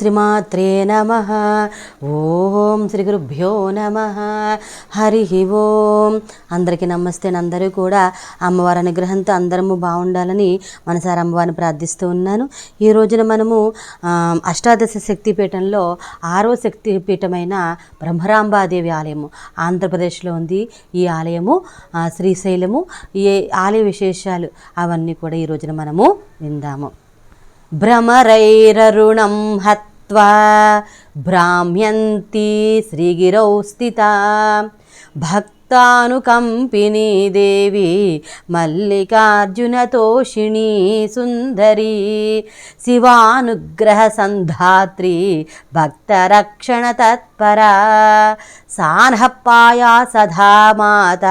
శ్రీమాత్రే నమ. ఓం శ్రీ గురుభ్యో నమ. హరి ఓం. అందరికీ నమస్తే అందరూ కూడా అమ్మవారి అనుగ్రహంతో అందరము బాగుండాలని మనసారి అమ్మవారిని ప్రార్థిస్తూ ఉన్నాను. ఈ రోజున మనము అష్టాదశ శక్తిపీఠంలో ఆరో శక్తిపీఠమైన బ్రహ్మరాంబాదేవి ఆలయము ఆంధ్రప్రదేశ్లో ఉంది. ఈ ఆలయము శ్రీశైలము ఈ ఆలయ విశేషాలు అవన్నీ కూడా ఈ రోజున మనము విందాము. భ్రమరైరరుణం హత్వా భ్రామ్యంతి శ్రీగిరౌ స్థితా భక్తానుకంపినీ దేవి మల్లికార్జునతోషిణీ సుందరి శివానుగ్రహ సంధాత్రి భక్తరక్షణ తత్పరా సాన్హప్పాయా సదా మాత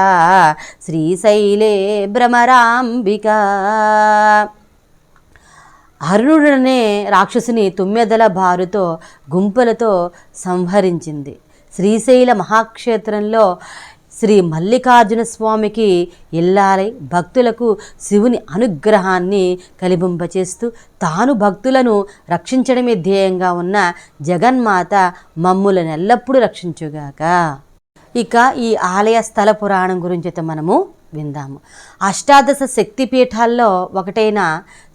శ్రీశైలే భ్రమరాంబికా అరుణుడనే రాక్షసుని తుమ్మెదల బారుతో గుంపులతో సంహరించింది. శ్రీశైల మహాక్షేత్రంలో శ్రీ మల్లికార్జున స్వామికి ఇల్లాలై భక్తులకు శివుని అనుగ్రహాన్ని కలిబింపచేస్తూ తాను భక్తులను రక్షించడమే ధ్యేయంగా ఉన్న జగన్మాత మమ్ములను ఎల్లప్పుడూ రక్షించుగాక. ఇక ఈ ఆలయ స్థల పురాణం గురించి అయితే మనము విందాము. అష్టాదశ శక్తిపీఠాల్లో ఒకటైన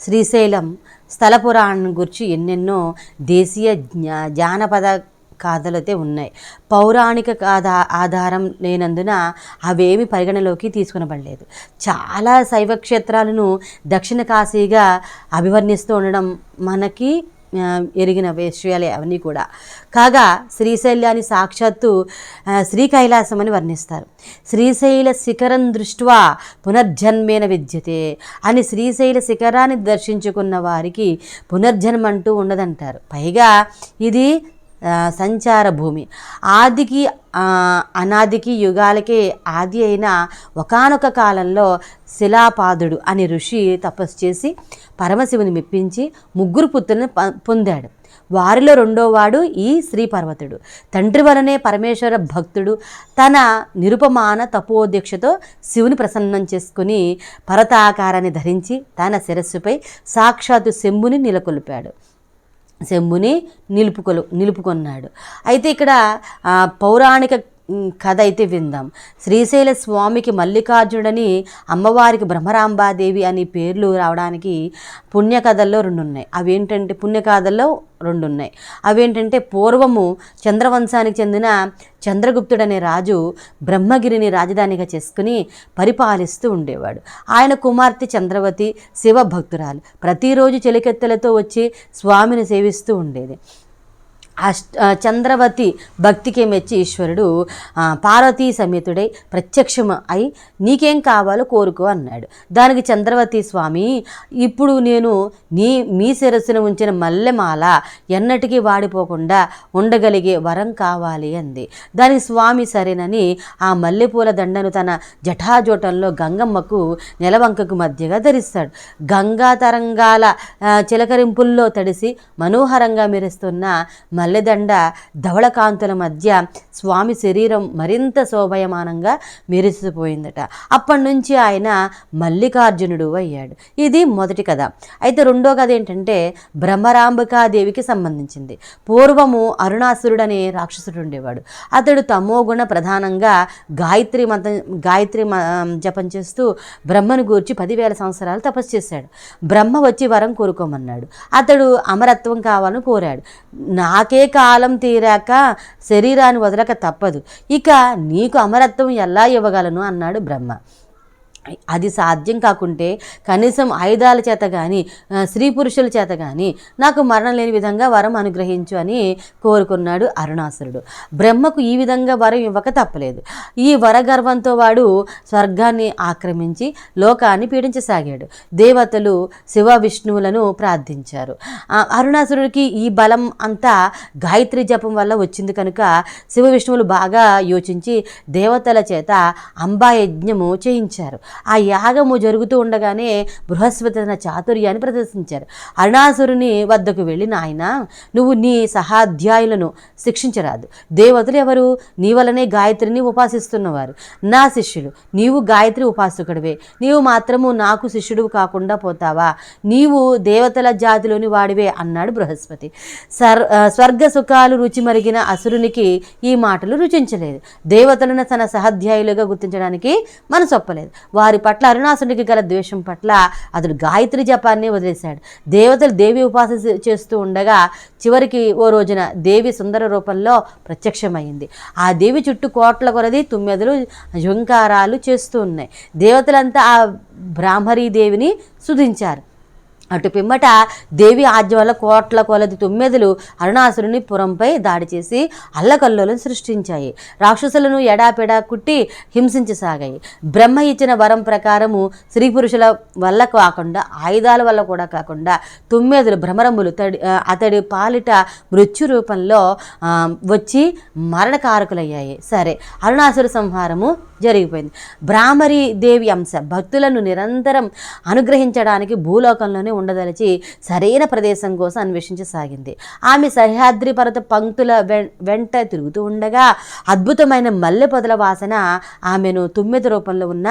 శ్రీశైలం స్థల పురాణం గురించి ఎన్నెన్నో దేశీయ జ్ఞా- జానపద గాథలు ఉన్నాయి. పౌరాణిక గాథ ఆధారం లేనందున అవేమి పరిగణలోకి తీసుకునబడలేదు. చాలా శైవ క్షేత్రాలను దక్షిణ కాశీగా అభివర్ణిస్తూ ఉండడం మనకి ఎరిగిన విషయాలే అవన్నీ కూడా. కాగా శ్రీశైలాన్ని సాక్షాత్తు శ్రీకైలాసం అని వర్ణిస్తారు. శ్రీశైల శిఖరం దృష్ట్వా పునర్జన్మేన విద్యతే అని శ్రీశైల శిఖరాన్ని దర్శించుకున్న వారికి పునర్జన్మ అంటూ ఉండదంటారు పైగా ఇది సంచార భూమి. ఆదికి అనాదికి యుగాలకే ఆది అయిన ఒకానొక కాలంలో శిలాపాదుడు అనే ఋషి తపస్సు చేసి పరమశివుని మెప్పించి ముగ్గురు పుత్రులను పొందాడు. వారిలో రెండోవాడు ఈ శ్రీపర్వతుడు. తండ్రి వలనే పరమేశ్వర భక్తుడు. తన నిరుపమాన తపోదీక్షతో శివుని ప్రసన్నం చేసుకుని పరతాకారాన్ని ధరించి తన శిరస్సుపై సాక్షాత్తు శంభుని నెలకొల్పాడు. శంభుని నిలుపుకొలు నిలుపుకొన్నాడు. అయితే ఇక్కడ పౌరాణిక కథ అయితే విందాం. శ్రీశైల స్వామికి మల్లికార్జునుడని అమ్మవారికి బ్రహ్మరాంబాదేవి అని పేర్లు రావడానికి పుణ్యకథల్లో రెండు ఉన్నాయి అవేంటంటే పుణ్యకథల్లో రెండు ఉన్నాయి అవేంటంటే పూర్వము చంద్రవంశానికి చెందిన చంద్రగుప్తుడనే రాజు బ్రహ్మగిరిని రాజధానిగా చేసుకుని పరిపాలిస్తూ ఉండేవాడు. ఆయన కుమార్తె చంద్రవతి శివ భక్తురాలు ప్రతిరోజు చెలికెత్తెలతో వచ్చి స్వామిని సేవిస్తూ ఉండేది. అష్ట చంద్రవతి భక్తికి మెచ్చి ఈశ్వరుడు పార్వతీ సమేతుడై ప్రత్యక్షం అయి నీకేం కావాలో కోరుకో అన్నాడు. దానికి చంద్రవతి స్వామి ఇప్పుడు నేను నీ మీ శిరస్సును ఉంచిన మల్లెమాల ఎన్నటికీ వాడిపోకుండా ఉండగలిగే వరం కావాలి అంది. దానికి స్వామి సరేనని ఆ మల్లెపూల దండను తన జఠాజోటంలో గంగమ్మకు నెలవంకకు మధ్యగా ధరిస్తాడు. గంగా తరంగాల చిలకరింపుల్లో తడిసి మనోహరంగా మెరుస్తున్న మల్లెదండ ధవళకాంతుల మధ్య స్వామి శరీరం మరింత శోభయమానంగా మెరిసిపోయిందట. అప్పటి నుంచి ఆయన మల్లికార్జునుడు అయ్యాడు. ఇది మొదటి కథ. అయితే రెండో కథ ఏంటంటే బ్రహ్మరాంబికాదేవికి సంబంధించింది. పూర్వము అరుణాసురుడు అనే రాక్షసుడు ఉండేవాడు. అతడు తమోగుణ ప్రధానంగా గాయత్రి మతం గాయత్రి జపం చేస్తూ బ్రహ్మను గూర్చి పదివేల సంవత్సరాలు తపస్సు చేశాడు. బ్రహ్మ వచ్చి వరం కోరుకోమన్నాడు. అతడు అమరత్వం కావాలని కోరాడు. నాకే కాలం తీరాక శరీరాన్ని వదలక తప్పదు. ఇక నీకు అమరత్వం ఎలా ఇవ్వగలను? అన్నాడు బ్రహ్మ. అది సాధ్యం కాకుంటే కనీసం ఆయుధాల చేత కానీ స్త్రీ పురుషుల చేత కానీ నాకు మరణం లేని విధంగా వరం అనుగ్రహించు అని కోరుకున్నాడు అరుణాసురుడు. బ్రహ్మకు ఈ విధంగా వరం ఇవ్వక తప్పలేదు. ఈ వరగర్వంతో వాడు స్వర్గాన్ని ఆక్రమించి లోకాన్ని పీడించసాగాడు. దేవతలు శివ విష్ణువులను ప్రార్థించారు. అరుణాసురుడికి ఈ బలం అంతా గాయత్రి జపం వల్ల వచ్చింది కనుక శివ విష్ణువులు బాగా యోచించి దేవతల చేత అంబా యజ్ఞము చేయించారు. ఆ యాగము జరుగుతూ ఉండగానే బృహస్పతి తన చాతుర్యాన్ని ప్రదర్శించారు. అరుణాసురుని వద్దకు వెళ్ళిన ఆయన నువ్వు నీ సహాధ్యాయులను శిక్షించరాదు. దేవతలు ఎవరు? నీ వలనే గాయత్రిని ఉపాసిస్తున్నవారు. నా శిష్యులు నీవు గాయత్రి ఉపాసకుడివే. నీవు మాత్రము నాకు శిష్యుడు కాకుండా పోతావా? నీవు దేవతల జాతిలోని వాడివే అన్నాడు బృహస్పతి. సర్ స్వర్గ సుఖాలు రుచి మరిగిన అసురునికి ఈ మాటలు రుచించలేదు. దేవతలను తన సహాధ్యాయులుగా గుర్తించడానికి మనసొప్పలేదు వారి పట్ల అరుణాసునికి గల ద్వేషం పట్ల అతడు గాయత్రి జపాన్ని వదిలేశాడు. దేవతలు దేవి ఉపాసన చేస్తూ ఉండగా చివరికి ఓ రోజున దేవి సుందర రూపంలో ప్రత్యక్షమైంది. ఆ దేవి చుట్టూ కోట్ల కొరది తుమ్మెదలు జుంకారాలు చేస్తూ ఉన్నాయి. దేవతలంతా ఆ బ్రాహ్మరీ దేవిని సుధించారు అటు పిమ్మట దేవి ఆజ్ఞ వల్ల కోట్ల కొలది తొమ్మిదిలు అరుణాసురుని పురంపై దాడి చేసి అల్లకల్లోలను సృష్టించాయి. రాక్షసులను ఎడాపెడా కుట్టి హింసించసాగాయి. బ్రహ్మ ఇచ్చిన వరం ప్రకారము స్త్రీ పురుషుల వల్ల కాకుండా ఆయుధాల వల్ల కూడా కాకుండా తొమ్మిదిలు భ్రమరములు తడి అతడి పాలిట మృత్యు రూపంలో వచ్చి మరణకారకులయ్యాయి. సరే అరుణాసుర సంహారము జరిగిపోయింది. బ్రాహ్మరి దేవి అంశ భక్తులను నిరంతరం అనుగ్రహించడానికి భూలోకంలోనే ఉండదలిచి సరైన ప్రదేశం కోసం అన్వేషించసాగింది. ఆమె సహ్యాద్రి పర్వత పంక్తుల వెంట తిరుగుతూ ఉండగా అద్భుతమైన మల్లె పొదల వాసన ఆమెను తుమ్మెద రూపంలో ఉన్న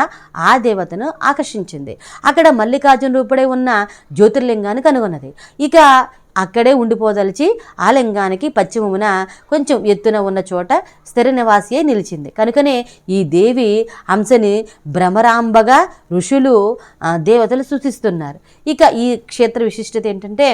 ఆ దేవతను ఆకర్షించింది. అక్కడ మల్లికార్జున రూపుడే ఉన్న జ్యోతిర్లింగాన్ని కనుగొన్నది. ఇక అక్కడే ఉండిపోదలిచి ఆ లింగానికి పశ్చిమమున కొంచెం ఎత్తున ఉన్న చోట స్థిర నివాసియే నిలిచింది. కనుకనే ఈ దేవి అంశని భ్రమరాంబగా ఋషులు దేవతలు సూచిస్తున్నారు. ఇక ఈ క్షేత్ర విశిష్టత ఏంటంటే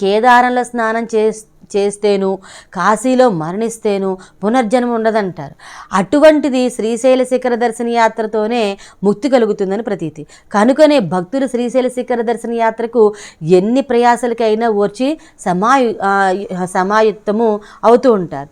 కేదారంలో స్నానం చేస్తూ చేస్తేను కాశీలో మరణిస్తేను పునర్జన్మ ఉండదంటారు. అటువంటిది శ్రీశైల శిఖర దర్శన యాత్రతోనే ముక్తి కలుగుతుందని ప్రతీతి. కనుకనే భక్తులు శ్రీశైల శిఖర దర్శన యాత్రకు ఎన్ని ప్రయాసలకైనా ఓర్చి సమాయు సమాయుక్తము అవుతూ ఉంటారు.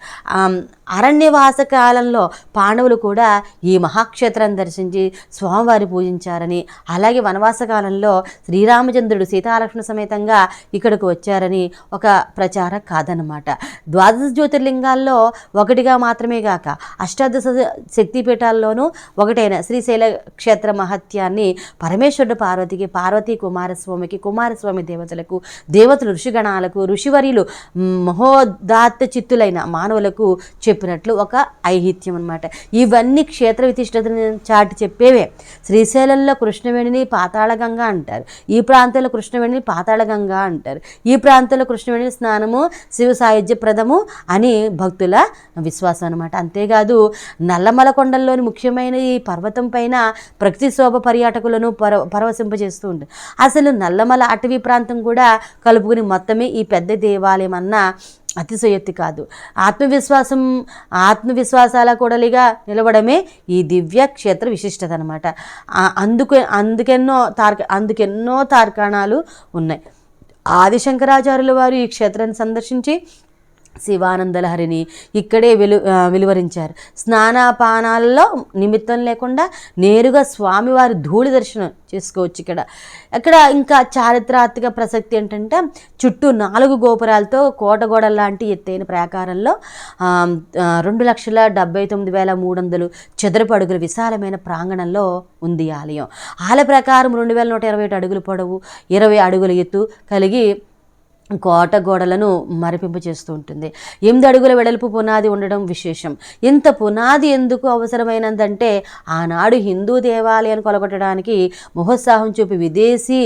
అరణ్యవాస కాలంలో పాండవులు కూడా ఈ మహాక్షేత్రం దర్శించి స్వామివారి పూజించారని అలాగే వనవాస కాలంలో శ్రీరామచంద్రుడు సీతాలక్ష్మణ సమేతంగా ఇక్కడికి వచ్చారని ఒక ప్రచార కాదనమాట ద్వాదశ జ్యోతిర్లింగాల్లో ఒకటిగా మాత్రమే కాక అష్టాదశ శక్తిపీఠాల్లోనూ ఒకటైన శ్రీశైల క్షేత్ర మహత్యాన్ని పరమేశ్వరుడు పార్వతికి పార్వతీ కుమారస్వామికి కుమారస్వామి దేవతలకు దేవతలు ఋషిగణాలకు ఋషివర్యులు మహోదాత్త చిత్తులైన మానవులకు చెప్పినట్లు ఒక ఐహిత్యం అనమాట ఇవన్నీ క్షేత్ర విశిష్టతను చాటి చెప్పేవే. శ్రీశైలంలో కృష్ణవేణిని పాతాళగంగ అంటారు. ఈ ప్రాంతంలో కృష్ణవేణిని పాతాళగంగ అంటారు. ఈ ప్రాంతంలో కృష్ణవేణి స్నానము శివ సాయుధ్యప్రదము అని భక్తుల విశ్వాసం అనమాట అంతేకాదు నల్లమల కొండల్లోని ముఖ్యమైన ఈ పర్వతం పైన ప్రకృతి శోభ పర్యాటకులను పర పరవశింపజేస్తూ ఉంటుంది అసలు నల్లమల అటవీ ప్రాంతం కూడా కలుపుకుని మొత్తమే ఈ పెద్ద దేవాలయం అన్న అతిశయోక్తి కాదు. ఆత్మవిశ్వాసం ఆత్మవిశ్వాసాల కూడలిగా నిలవడమే ఈ దివ్య క్షేత్ర విశిష్టత అనమాట అందుకు అందుకెన్నో తార్క అందుకెన్నో తార్కాణాలు ఉన్నాయి. ఆదిశంకరాచార్యుల వారు ఈ క్షేత్రాన్ని సందర్శించి శివానందలహరిని ఇక్కడే వెలు వెలువరించారు. స్నానపానాల్లో నిమిత్తం లేకుండా నేరుగా స్వామివారి ధూళి దర్శనం చేసుకోవచ్చు ఇక్కడ. ఇక్కడ ఇంకా చారిత్రాత్మక ప్రసక్తి ఏంటంటే చుట్టూ నాలుగు గోపురాలతో కోటగోడ లాంటి ఎత్తైన ప్రాకారంలో రెండు లక్షల డెబ్బై తొమ్మిది వేల మూడు వందలు చదరపు అడుగుల విశాలమైన ప్రాంగణంలో ఉంది ఆలయం. ఆలయ ప్రకారం రెండు వేల నూట ఇరవై ఏడు అడుగులు పొడవు ఇరవై అడుగుల ఎత్తు కలిగి కోట గోడలను మరిపింప చేస్తూ ఉంటుంది ఎనిమిది అడుగుల వెడల్పు పునాది ఉండడం విశేషం. ఇంత పునాది ఎందుకు అవసరమైనదంటే ఆనాడు హిందూ దేవాలయాన్ని కొలగొట్టడానికి మహోత్సాహం చూపి విదేశీ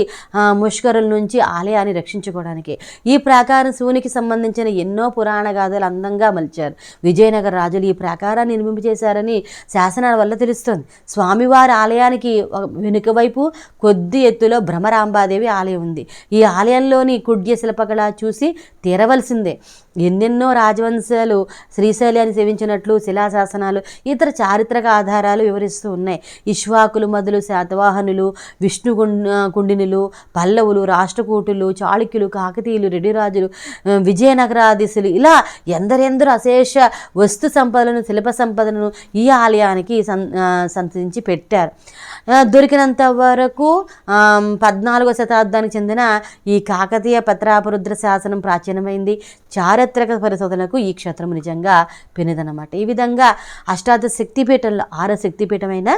ముష్కరుల నుంచి ఆలయాన్ని రక్షించుకోవడానికి. ఈ ప్రాకారం శివునికి సంబంధించిన ఎన్నో పురాణ గాథలు అందంగా మలిచారు. విజయనగర రాజులు ఈ ప్రాకారాన్ని నిర్మింప చేశారని శాసనాల వల్ల తెలుస్తుంది. స్వామివారి ఆలయానికి ఒక వెనుక వైపు కొద్ది ఎత్తులో భ్రమరాంబాదేవి ఆలయం ఉంది. ఈ ఆలయంలోని కుడ్య శిల్పకళ చూసి తీరవలసిందే. ఎన్నెన్నో రాజవంశాలు శ్రీశైలాన్ని సేవించినట్లు శిలాశాసనాలు ఇతర చారిత్రక ఆధారాలు వివరిస్తూ ఉన్నాయి. ఇష్వాకులు మొదలు శాతవాహనులు విష్ణు కుండినులు పల్లవులు రాష్ట్రకూటులు చాళుక్యులు కాకతీయులు రెడ్డిరాజులు విజయనగరాదిశులు విజయనగరాధీశులు ఇలా ఎందరెందరో అశేష వస్తు సంపదలను శిల్ప సంపదలను ఈ ఆలయానికి సం సంతరించి పెట్టారు. దొరికినంత వరకు పద్నాలుగో శతాబ్దానికి చెందిన ఈ కాకతీయ రుద్ర శాసనం ప్రాచీనమైంది. చారిత్రక పరిశోధనకు ఈ క్షేత్రం నిజంగా పెనదనమాట. ఈ విధంగా అష్టాదశ శక్తిపీఠంలో ఆరో శక్తిపీఠమైన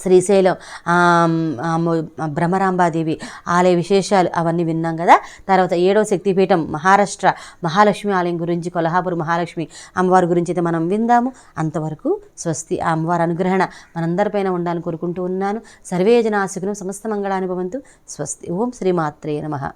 శ్రీశైలం బ్రహ్మరాంబాదేవి భ్రమరాంబాదేవి ఆలయ విశేషాలు అవన్నీ విన్నాం కదా. తర్వాత ఏడవ శక్తిపీఠం మహారాష్ట్ర మహాలక్ష్మి ఆలయం గురించి కొల్హాపూర్ మహాలక్ష్మి అమ్మవారి గురించి అయితే మనం విందాము. అంతవరకు స్వస్తి ఆ అమ్మవారి అనుగ్రహణ మనందరిపైన ఉండాలని కోరుకుంటూ ఉన్నాను. సర్వేజన ఆశకును సమస్త మంగళానుభవంతు. స్వస్తి. ఓం శ్రీమాత్రే నమః.